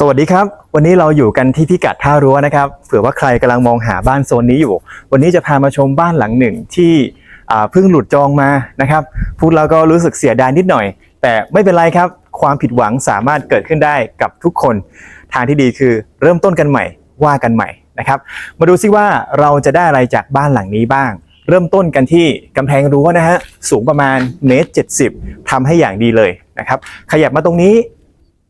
สวัสดีครับ วันนี้เราอยู่กันที่พิกัดท่ารั้วนะครับเผื่อว่าใครกำลังมองหาบ้านโซนนี้อยู่ วันนี้จะพามาชมบ้านหลังหนึ่งที่เพิ่งหลุดจองมานะครับ พูดแล้วก็รู้สึกเสียดายนิดหน่อย แต่ไม่เป็นไรครับ ความผิดหวังสามารถเกิดขึ้นได้กับทุกคน ทางที่ดีคือเริ่มต้นกันใหม่ว่ากันใหม่นะครับ มาดูซิว่าเราจะได้อะไรจากบ้านหลังนี้บ้าง เริ่มต้นกันที่กำแพงรั้วนะฮะสูงประมาณเมตรเจ็ดสิบทำให้อย่างดีเลยนะครับขยับมาตรงนี้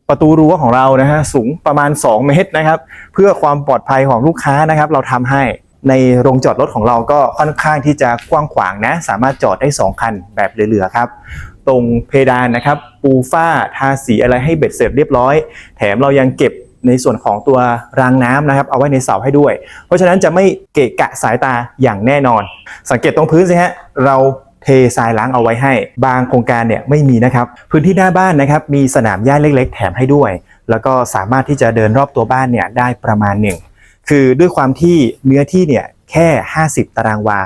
ประตูรั้วของเรานะฮะสูงประมาณ 2 เมตรนะครับ เพื่อความปลอดภัยของลูกค้านะครับ เราทำให้ในโรงจอดรถของเราก็ค่อนข้างที่จะกว้างขวางนะ สามารถจอดได้ 2 คันแบบเหลือๆครับ ตรงเพดานนะครับ ปูฝ้าทาสีอะไรให้เบ็ดเสร็จเรียบร้อย แถมเรายังเก็บในส่วนของตัวรางน้ำนะครับ เอาไว้ในเสาให้ด้วย เพราะฉะนั้นจะไม่เกะกะสายตาอย่างแน่นอน สังเกตตรงพื้นสิฮะเรา เททรายล้างเอาไว้ให้ บางโครงการเนี่ยไม่มีนะครับ พื้นที่หน้าบ้านนะครับมีสนามหญ้าเล็ก ๆ แถมให้ด้วย แล้วก็สามารถที่จะเดินรอบตัวบ้านเนี่ยได้ประมาณหนึ่งคือด้วยความที่เนื้อที่เนี่ยแค่ 50 ตารางวา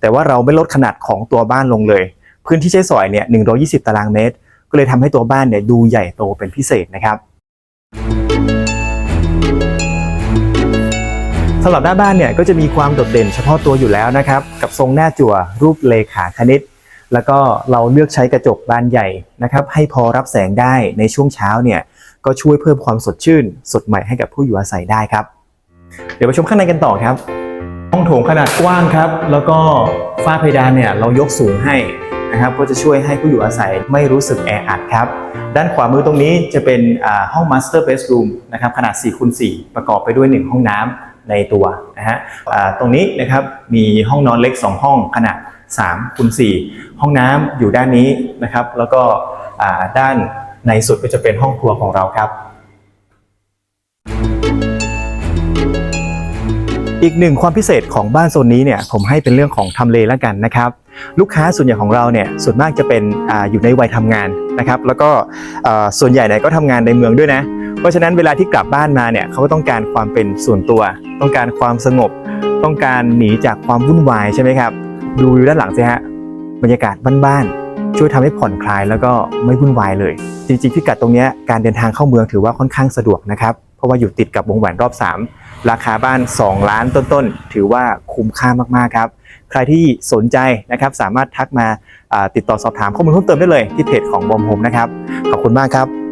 แต่ว่าเราไม่ลดขนาดของตัวบ้านลงเลย พื้นที่ใช้สอยเนี่ย120 ตารางเมตร ก็เลยทำให้ตัวบ้านเนี่ยดูใหญ่โตเป็นพิเศษนะครับ สำหรับหน้าบ้านเนี่ยก็จะมีความโดดเด่นเฉพาะตัวอยู่แล้วนะครับ กับทรงหน้าจั่วรูปเลขาคณิต แล้วก็เราเลือกใช้กระจกบานใหญ่นะครับให้พอรับแสงได้ในช่วงเช้าเนี่ยก็ช่วยเพิ่มความสดชื่น สดใหม่ให้กับผู้อยู่อาศัยได้ครับ เดี๋ยวไปชมข้างในกันต่อครับ ห้องโถงขนาดกว้างครับ แล้วก็ฝ้าเพดานเนี่ยเรายกสูงให้นะครับก็จะช่วยให้ผู้อยู่อาศัยไม่รู้สึกแออัดครับ ด้านขวามือตรงนี้จะเป็นห้อง Master Bedroom นะครับขนาด4คูณ4ประกอบไปด้วย 1 ห้องน้ำ ในตัวนะฮะตรงนี้นะครับมีห้องนอนเล็ก 2 ห้องขนาด3คูณ4ห้องน้ำอยู่ด้านนี้นะครับ แล้วก็ด้านในสุดก็จะเป็นห้องครัวของเราครับ อีกหนึ่งความพิเศษของบ้านโซนนี้เนี่ยผมให้เป็นเรื่องของทำเลแล้วกันนะครับ ลูกค้าส่วนใหญ่ของเราเนี่ยส่วนมากจะเป็นออยู่ในวัยทำงานนะครับ แล้วก็ส่วนใหญ่เนี่ยก็ทำงานในเมืองด้วยนะ เพราะฉะนั้นเวลาที่กลับบ้านมาเนี่ยเขาก็ต้องการความเป็นส่วนตัว ต้องการความสงบ ต้องการหนีจากความวุ่นวายใช่ไหมครับ ดูอยู่ด้านหลังสิฮะบรรยากาศบ้านๆช่วยทำให้ผ่อนคลายแล้วก็ไม่วุ่นวายเลย จริงๆพิกัดตรงเนี้ยการเดินทางเข้าเมืองถือว่าค่อนข้างสะดวกนะครับเพราะว่าอยู่ติดกับวงแหวนรอบ 3 ราคาบ้าน 2 ล้านต้นๆถือว่าคุ้มค่ามากๆครับ ใครที่สนใจนะครับสามารถทักมาอ่าติดต่อสอบถามข้อมูลเพิ่มเติมได้เลยที่เพจของบอมโฮมนะครับขอบคุณมากครับ